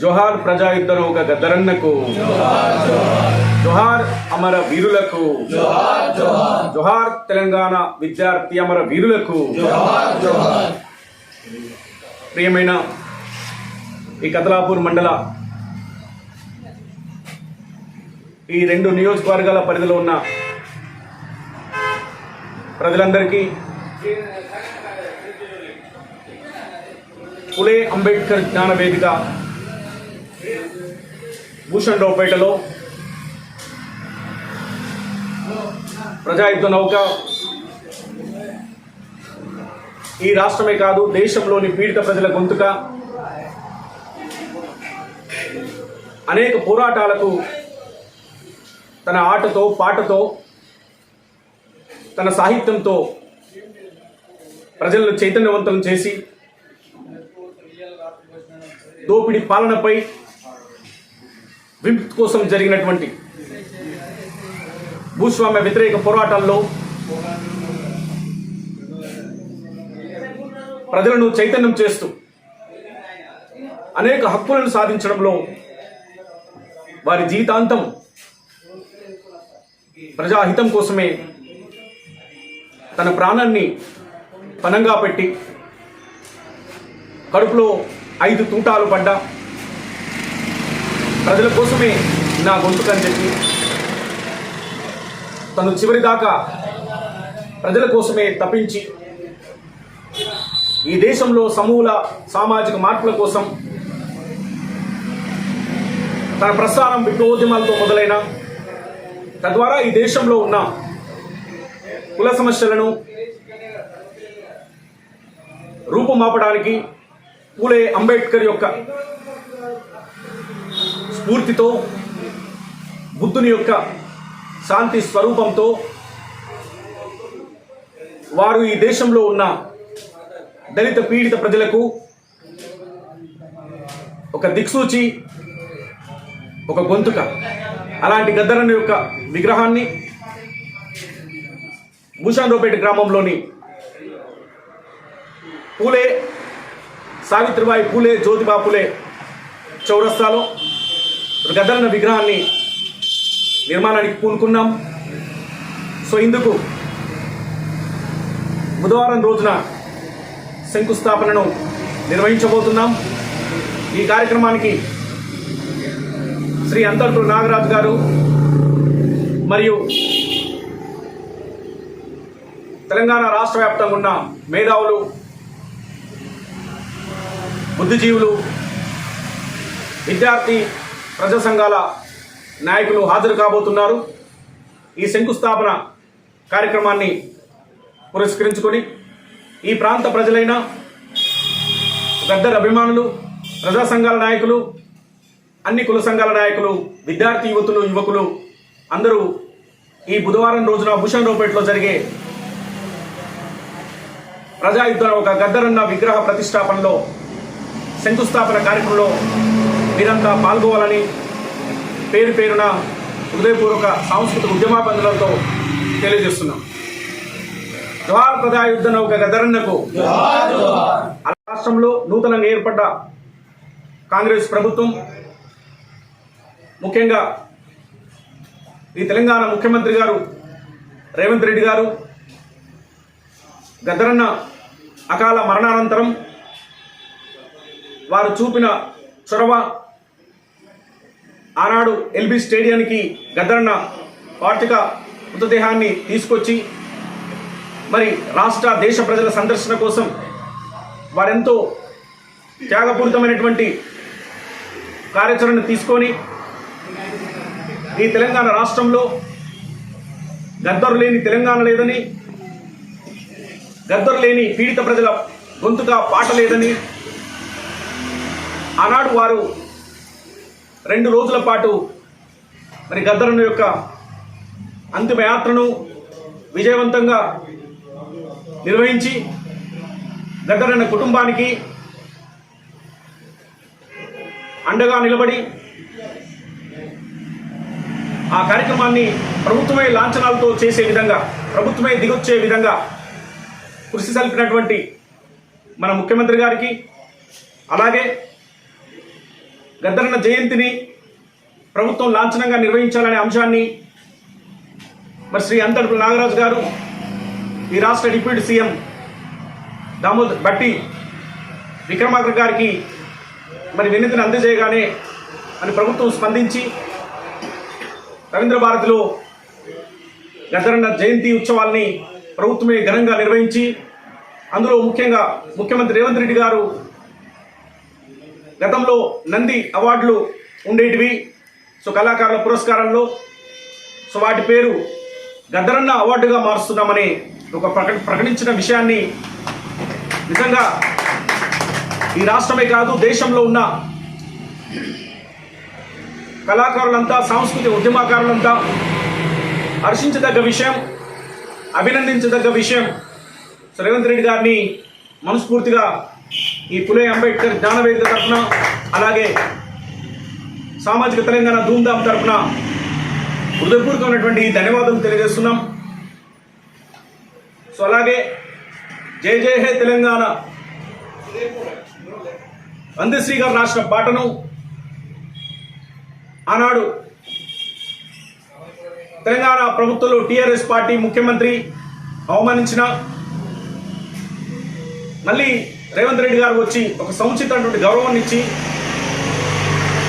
జోహార్ ప్రజాయుద్ధం ఒక గద్దరన్నకు. జోహార్ అమర వీరులకు. జోహార్ తెలంగాణ విద్యార్థి అమర వీరులకు. ప్రియమైన ఈ కతలాపూర్ మండల ఈ రెండు నియోజకవర్గాల పరిధిలో ఉన్న ప్రజలందరికీ పులే అంబేద్కర్ జ్ఞాన వేదిక భూషణ్ రావుపేటలో ప్రజాయుద్ధ నౌక. ఈ రాష్ట్రమే కాదు దేశంలోని పీడిత ప్రజల గొంతుక. అనేక పోరాటాలకు తన ఆటతో పాటతో తన సాహిత్యంతో ప్రజలను చైతన్యవంతం చేసి దోపిడీ పాలనపై విప్ కోసం జరిగినటువంటి భూస్వామ్య వ్యతిరేక పోరాటాల్లో ప్రజలను చైతన్యం చేస్తూ అనేక హక్కులను సాధించడంలో వారి జీవితాంతం ప్రజాహితం కోసమే తన ప్రాణాన్ని పనంగా పెట్టి కడుపులో ఐదు తూటాలు పడ్డా ప్రజల కోసమే నా గొంతుకని చెప్పి తను చివరి దాకా ప్రజల కోసమే తప్పించి ఈ దేశంలో సమూల సామాజిక మార్పుల కోసం తన ప్రస్థానం విప్లవోద్యమాలతో మొదలైన తద్వారా ఈ దేశంలో ఉన్న కుల సమస్యలను రూపుమాపడానికి పూలే అంబేద్కర్ యొక్క స్ఫూర్తితో బుద్ధుని యొక్క శాంతి స్వరూపంతో వారు ఈ దేశంలో ఉన్న దళిత పీడిత ప్రజలకు ఒక దిక్సూచి ఒక గొంతుక. అలాంటి గద్దరన్న యొక్క విగ్రహాన్ని భూషాన్రోపేట గ్రామంలోని పూలే సావిత్రిబాయి పూలే జ్యోతిబా పూలే చౌరస్తాలో గద్దరన్న విగ్రహాన్ని నిర్మాణానికి పూనుకున్నాం. సో ఇందుకు బుధవారం రోజున శంకుస్థాపనను నిర్వహించబోతున్నాం. ఈ కార్యక్రమానికి శ్రీ అంతర్పు నాగరాజు గారు మరియు తెలంగాణ రాష్ట్ర వ్యాప్తంగా ఉన్న మేధావులు బుద్ధిజీవులు విద్యార్థి ప్రజా సంఘాల నాయకులు హాజరు కాబోతున్నారు. ఈ శంకుస్థాపన కార్యక్రమాన్ని పురస్కరించుకొని ఈ ప్రాంత ప్రజలైన గద్దర్ అభిమానులు ప్రజా సంఘాల నాయకులు అన్ని కుల సంఘాల నాయకులు విద్యార్థి యువతులు యువకులు అందరూ ఈ బుధవారం రోజున భూషణ్ రోపేట్లో జరిగే ప్రజాయుద్ధ ఒక గద్దరన్న విగ్రహ ప్రతిష్టాపనలో శంకుస్థాపన కార్యక్రమంలో మీరంతా పాల్గొవాలని పేరు పేరున హృదయపూర్వక సాంస్కృతిక ఉద్యమాబంధులతో తెలియజేస్తున్నాం. జవహర్ ప్రజాయుద్ధ నౌక గద్దరన్నకు రాష్ట్రంలో నూతనంగా ఏర్పడ్డ కాంగ్రెస్ ప్రభుత్వం ముఖ్యంగా ఈ తెలంగాణ ముఖ్యమంత్రి గారు రేవంత్ రెడ్డి గారు గద్దరన్న అకాల మరణానంతరం వారు చూపిన చొరవ ఆనాడు ఎల్బీ స్టేడియానికి గద్దరన్న పార్టిక మృతదేహాన్ని తీసుకొచ్చి మరి రాష్ట్ర దేశ ప్రజల సందర్శన కోసం వారెంతో త్యాగపూరితమైనటువంటి కార్యాచరణ తీసుకొని ఈ తెలంగాణ రాష్ట్రంలో గద్దరు లేని తెలంగాణ లేదని గద్దరు లేని పీడిత ప్రజల గొంతుగా పాట లేదని ఆనాడు వారు రెండు రోజుల పాటు మరి గద్దరన్న యొక్క అంతిమయాత్రను విజయవంతంగా నిర్వహించి గద్దరన్న కుటుంబానికి అండగా నిలబడి ఆ కార్యక్రమాన్ని ప్రభుత్వమే లాంఛనాలతో చేసే విధంగా ప్రభుత్వమే దిగొచ్చే విధంగా కృషి సల్పినటువంటి మన ముఖ్యమంత్రి గారికి అలాగే గద్దరన్న జయంతిని ప్రభుత్వం లాంఛనంగా నిర్వహించాలనే అంశాన్ని మరి శ్రీ అంతడుపు నాగరాజు గారు ఈ రాష్ట్ర డిప్యూటీ సీఎం దామోదర్ బట్టి విక్రమాకర్ గారికి మరి వినతిని అందజేయగానే అని ప్రభుత్వం స్పందించి రవీంద్ర భారతిలో గద్దరన్న జయంతి ఉత్సవాల్ని ప్రభుత్వమే ఘనంగా నిర్వహించి అందులో ముఖ్యంగా ముఖ్యమంత్రి రేవంత్ రెడ్డి గారు గతంలో నంది అవార్డులు ఉండేటివి. సో కళాకారుల పురస్కారంలో సో వాటి పేరు గద్దరన్న అవార్డుగా మారుస్తున్నామని ఒక ప్రకట ప్రకటించిన విషయాన్ని నిజంగా ఈ రాష్ట్రమే కాదు దేశంలో ఉన్న కళాకారులంతా సాంస్కృతిక ఉద్యమకారులంతా హర్షించదగ్గ విషయం అభినందించదగ్గ విషయం. రేవంత్ రెడ్డి గారిని మనస్ఫూర్తిగా ఈ పులే అంబేద్కర్ జ్ఞానవేదిక తరఫున అలాగే సామాజిక తెలంగాణ ధూమ్ధామ్ తరఫున హృదయపూర్వకమైనటువంటి ధన్యవాదాలు తెలియజేస్తున్నాం. సో అలాగే జై జై హే తెలంగాణ. వందశ్రీ గారు రాసిన పాటను ఆనాడు తెలంగాణ ప్రభుత్వంలో టీఆర్ఎస్ పార్టీ ముఖ్యమంత్రి అవమానించిన మళ్ళీ రేవంత్ రెడ్డి గారు వచ్చి ఒక సముచితమైనటువంటి గౌరవాన్ని ఇచ్చి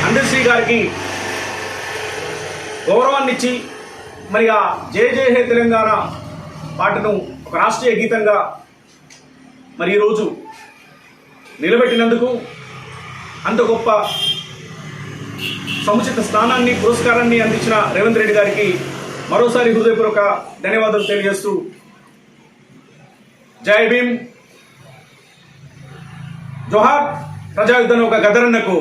అందశ్రీ గారికి గౌరవాన్ని ఇచ్చి మరి ఆ జయ జయ హే తెలంగాణ పాటను ఒక రాష్ట్రీయ గీతంగా మరి ఈరోజు నిలబెట్టినందుకు అంత గొప్ప సముచిత స్థానాన్ని పురస్కారాన్ని అందించిన రేవంత్ రెడ్డి గారికి మరోసారి హృదయపూర్వక ధన్యవాదాలు తెలియజేస్తూ జై భీమ్. జోహార్ ప్రజాయుద్ధం ఒక గదరన్నకు